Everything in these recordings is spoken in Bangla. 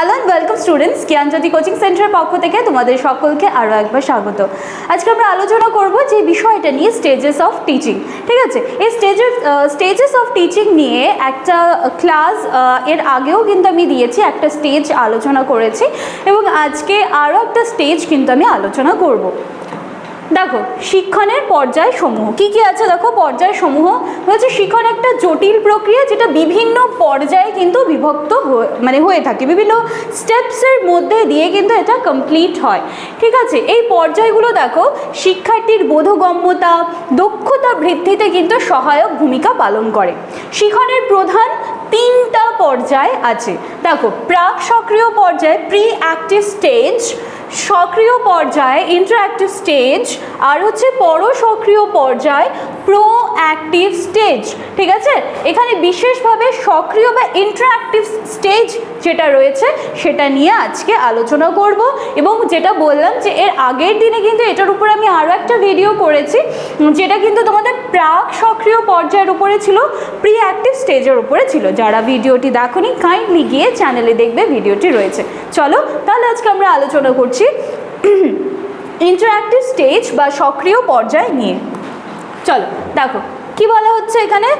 Hello and welcome students Gyanjyoti coaching সেন্টারের পক্ষ থেকে তোমাদের সকলকে আরও একবার স্বাগত। আজকে আমরা আলোচনা করব যে বিষয়টা নিয়ে স্টেজেস অফ টিচিং ঠিক আছে? এই স্টেজের স্টেজেস অফ টিচিং নিয়ে একটা ক্লাস এর আগেও কিন্তু আমি দিয়েছি, একটা স্টেজ আলোচনা করেছি এবং আজকে আরও একটা স্টেজ কিন্তু আমি আলোচনা করব। দেখো, শিক্ষণের পর্যায় সমূহ কি কি আছে দেখো? পর্যায় সমূহ হচ্ছে শিক্ষণ একটা জটিল প্রক্রিয়া যেটা বিভিন্ন পর্যায়ে কিন্তু বিভক্ত মানে হয়ে থাকে। বিভিন্ন স্টেপসের মধ্যে দিয়ে কিন্তু এটা কমপ্লিট হয়। ঠিক আছে? এই পর্যায়গুলো দেখো, শিক্ষার্থীর বোধগম্যতা, দক্ষতা বৃদ্ধিতে কিন্তু সহায়ক ভূমিকা পালন করে। শিক্ষণের প্রধান তিনটা পর্যায় আছে। দেখো প্রাক সক্রিয় পর্যায়ে প্রি অ্যাক্টিভ স্টেজ সক্রিয় পর্যায়ে ইন্টারঅ্যাক্টিভ স্টেজ আর হচ্ছে পর সক্রিয় পর্যায় প্রো অ্যাক্টিভ স্টেজ ঠিক আছে? এখানে বিশেষভাবে সক্রিয় বা ইন্টারঅ্যাক্টিভ যেটা রয়েছে সেটা নিয়ে আজকে আলোচনা করব এবং যেটা বললাম যে এর আগের দিনে কিন্তু এটার উপরে আমি আরও একটা ভিডিও করেছি, যেটা কিন্তু তোমাদের প্রাক সক্রিয় পর্যায়ের উপরে ছিল প্রি অ্যাক্টিভ স্টেজের উপরে ছিল। যারা ভিডিওটি দেখোনি কাইন্ডলি গিয়ে চ্যানেলে দেখবে ভিডিওটি রয়েছে। চলো, তাহলে আজকে আমরা আলোচনা করছি ইন্টারঅ্যাক্টিভ স্টেজ বা সক্রিয় পর্যায় নিয়ে। চলো, দেখো, কি বলা হচ্ছে এখানে?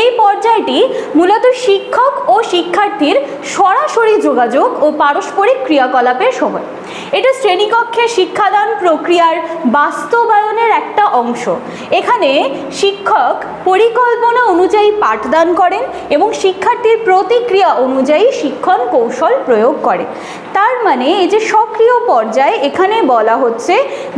এই পর্যায়টি মূলত শিক্ষক ও শিক্ষার্থীর সরাসরি যোগাযোগ ও পারস্পরিক ক্রিয়াকলাপের সময়। এটা শ্রেণীকক্ষে শিক্ষাদান প্রক্রিয়ার বাস্তবায়নের একটা অংশ। এখানে শিক্ষক পরিকল্পনা অনুযায়ী পাঠদান করেন এবং শিক্ষার্থীর প্রতিক্রিয়া অনুযায়ী শিক্ষণ কৌশল প্রয়োগ করে। তার মানে এই যে সক্রিয় পর্যায়ে, এখানে বলা হচ্ছে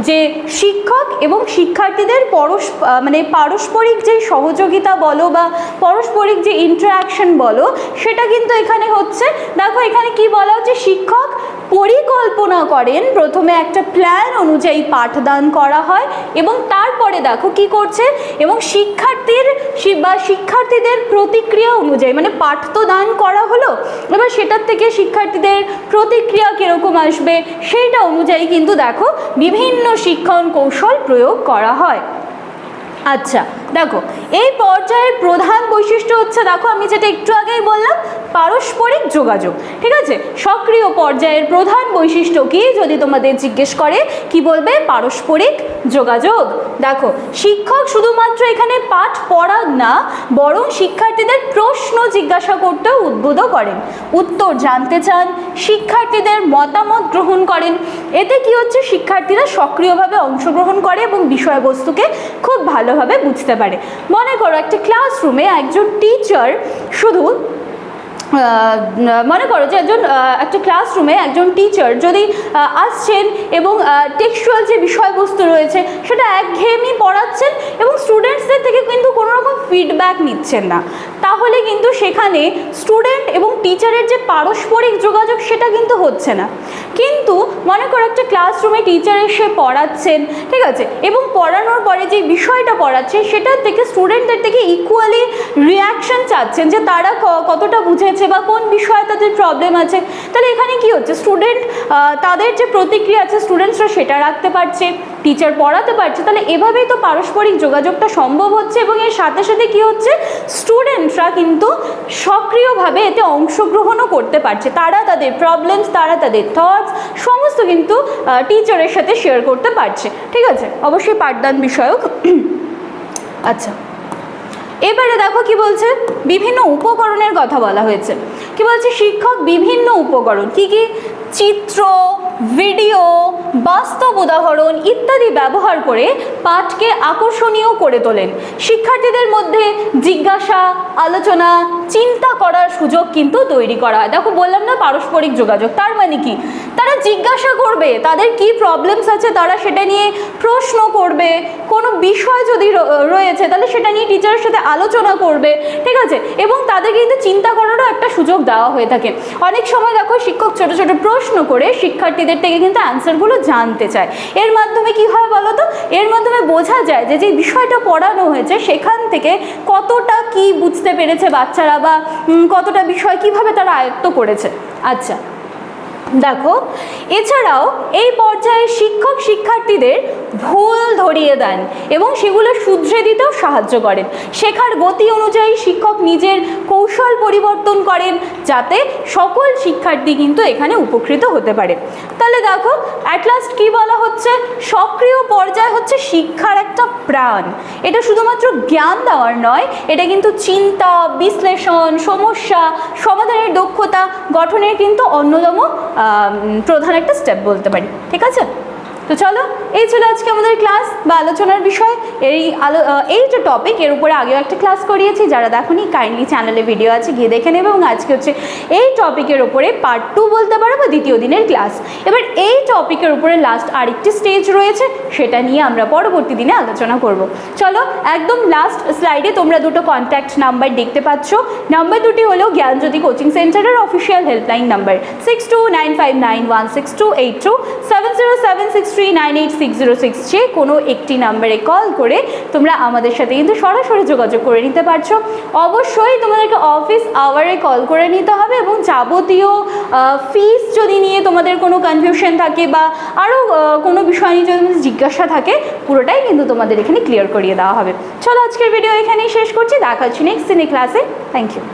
যে শিক্ষক এবং শিক্ষার্থীদের পরস মানে পারস্পরিক যে সহযোগিতা বলো বা পারস্পরিক যে ইন্টারাকশন বলো, সেটা কিন্তু এখানে হচ্ছে, দেখো এখানে কি বলা হচ্ছে? শিক্ষক পরিকল্পনা করেন, প্রথমে একটা প্ল্যান অনুযায়ী পাঠদান করা হয় এবং তারপরে দেখো কি করছে? এবং শিক্ষার্থীর বা শিক্ষার্থীদের প্রতিক্রিয়া অনুযায়ী মানে পাঠ তো দান করা হলো, এবার সেটার থেকে শিক্ষার্থীদের প্রতিক্রিয়া কীরকম আসবে? সেইটা অনুযায়ী কিন্তু দেখো, বিভিন্ন শিক্ষণ কৌশল প্রয়োগ করা হয়। আচ্ছা দেখো এই পর্যায়ের প্রধান বৈশিষ্ট্য হচ্ছে দেখো আমি যেটা একটু আগেই বললাম পারস্পরিক যোগাযোগ, ঠিক আছে? সক্রিয় পর্যায়ের প্রধান বৈশিষ্ট্য কি? যদি তোমাদের জিজ্ঞেস করে, কি বলবে? পারস্পরিক যোগাযোগ। দেখো, শিক্ষক শুধুমাত্র এখানে পাঠ পড়ান না, বরং শিক্ষার্থীদের প্রশ্ন জিজ্ঞাসা করতেও উদ্বুদ্ধ করেন। উত্তর জানতে চান, শিক্ষার্থীদের মতামত গ্রহণ করেন। এতে কি হচ্ছে? শিক্ষার্থীরা সক্রিয়ভাবে অংশগ্রহণ করে এবং বিষয়বস্তুকে খুব ভালোভাবে বুঝতে পারে। মনে করো, একটা ক্লাসরুমে একজন টিচার শুধু মনে করো যে একজন একটা ক্লাসরুমে একজন টিচার যদি আসছেন এবং টেক্সচুয়াল যে বিষয়বস্তু রয়েছে সেটা একঘেয়েমি পড়াচ্ছেন এবং স্টুডেন্টসদের থেকে কিন্তু কোনো রকম ফিডব্যাক নিচ্ছেন না, তাহলে কিন্তু সেখানে স্টুডেন্ট এবং টিচারের যে পারস্পরিক যোগাযোগ সেটা কিন্তু হচ্ছে না। কিন্তু মনে করো একটা ক্লাসরুমে টিচার এসে পড়াচ্ছেন, ঠিক আছে? এবং পড়ানোর পরে যে বিষয়টা পড়াচ্ছে সেটার থেকে স্টুডেন্টদের থেকে ইকুয়ালি রিয়াকশন চাচ্ছেন যে তারা কতটা বুঝেছে বা কোন বিষয়ে তাদের প্রবলেম আছে। তাহলে এখানে কি হচ্ছে? স্টুডেন্ট তাদের যে প্রতিক্রিয়া আছে স্টুডেন্টসরা সেটা রাখতে পারছে টিচার পড়াতে পারছে। তাহলে এভাবেই তো পারস্পরিক যোগাযোগটা সম্ভব হচ্ছে এবং এর সাথে সাথে কি হচ্ছে? স্টুডেন্টরা কিন্তু সক্রিয়ভাবে এতে অংশগ্রহণও করতে পারছে। তারা তাদের প্রবলেমস তারা তাদের থটস সমস্ত কিন্তু টিচারের সাথে শেয়ার করতে পারছে। ঠিক আছে? অবশ্যই পাঠদান বিষয়ক। আচ্ছা। এবারে দেখো কি বলছে? বিভিন্ন উপকরণের কথা বলা হয়েছে। কি বলছে? শিক্ষক বিভিন্ন উপকরণ, কি কি? চিত্র ভিডিও বাস্তব উদাহরণ ইত্যাদি ব্যবহার করে পাঠকে আকর্ষণীয় করে তোলেন। শিক্ষার্থীদের মধ্যে জিজ্ঞাসা, আলোচনা চিন্তা করার সুযোগ কিন্তু তৈরি করা হয়। দেখো, বললাম না পারস্পরিক যোগাযোগ, তার মানে কি? তারা জিজ্ঞাসা করবে, তাদের কি প্রবলেমস আছে তারা সেটা নিয়ে প্রশ্ন করবে, কোনো বিষয় যদি রয়েছে তাহলে সেটা নিয়ে টিচারের সাথে আলোচনা করবে, ঠিক আছে? এবং তাদের কিন্তু চিন্তা করারও একটা সুযোগ দেওয়া হয়ে থাকে। অনেক সময় দেখো, শিক্ষক ছোট ছোট প্রশ্ন করে শিক্ষার্থীদের থেকে কিন্তু অ্যান্সারগুলো জানতে চায়। এর মাধ্যমে কি হয়? বলো তো? এর মাধ্যমে বোঝা যায় যে যে বিষয়টা পড়ানো হয়েছে, সেখান থেকে কতটা কি বুঝতে পেরেছে বাচ্চারা বা কতটা বিষয় কীভাবে তারা আয়ত্ত করেছে। আচ্ছা দেখো, এছাড়াও এই পর্যায়ে শিক্ষক শিক্ষার্থীদের ভুল ধরিয়ে দেন এবং সেগুলো শুধরে দিতেও সাহায্য করেন। শেখার গতি অনুযায়ী শিক্ষক নিজের কৌশল পরিবর্তন করেন যাতে সকল শিক্ষার্থী কিন্তু এখানে উপকৃত হতে পারে। তাহলে দেখো অ্যাট লাস্ট কী বলা হচ্ছে? সক্রিয় পর্যায় হচ্ছে শিক্ষার একটা প্রাণ। এটা শুধুমাত্র জ্ঞান দেওয়ার নয়, এটা কিন্তু চিন্তা, বিশ্লেষণ, সমস্যা, সমাধানের দক্ষতা গঠনের কিন্তু অন্যতম প্রধান একটা স্টেপ বলতে পারি। ঠিক আছে? তো চলো, এই ছিল আজকে আমাদের ক্লাস বা আলোচনার বিষয়। এই আলো এই যে টপিক এর উপরে আগেও একটা ক্লাস করিয়েছি, যারা দেখোনি কাইন্ডলি চ্যানেলে ভিডিও আছে, গিয়ে দেখে নেবে, এবং আজকে হচ্ছে এই টপিকের উপরে পার্ট টু বলতে পারো বা দ্বিতীয় দিনের ক্লাস এবার এই টপিকের উপরে লাস্ট আরেকটি স্টেজ রয়েছে, সেটা নিয়ে আমরা পরবর্তী দিনে আলোচনা করব। চলো, একদম লাস্ট স্লাইডে তোমরা দুটো কন্ট্যাক্ট নাম্বার দেখতে পাচ্ছ। নাম্বার দুটি হলো জ্ঞানজ্যোতি কোচিং সেন্টারের official helpline number six two nine five nine one six two eight two seven zero seven six three nine eight six zero six কোনো একটি নাম্বারে কল করে তোমরা আমাদের সাথে কিন্তু সরাসরি যোগাযোগ করে নিতে পারছ। অবশ্যই তোমাদেরকে অফিস আওয়ারে কল করে নিতে হবে এবং যাবতীয় ফিস যদি নিয়ে তোমাদের কোনো কনফিউশন থাকে বা আরও কোনো বিষয় নিয়ে যদি জিজ্ঞাসা থাকে, পুরোটাই কিন্তু তোমাদের এখানে ক্লিয়ার করিয়ে দেওয়া হবে। চলো আজকের ভিডিও এখানেই শেষ করছি। দেখা হচ্ছে নেক্সট দিনে ক্লাসে থ্যাংক ইউ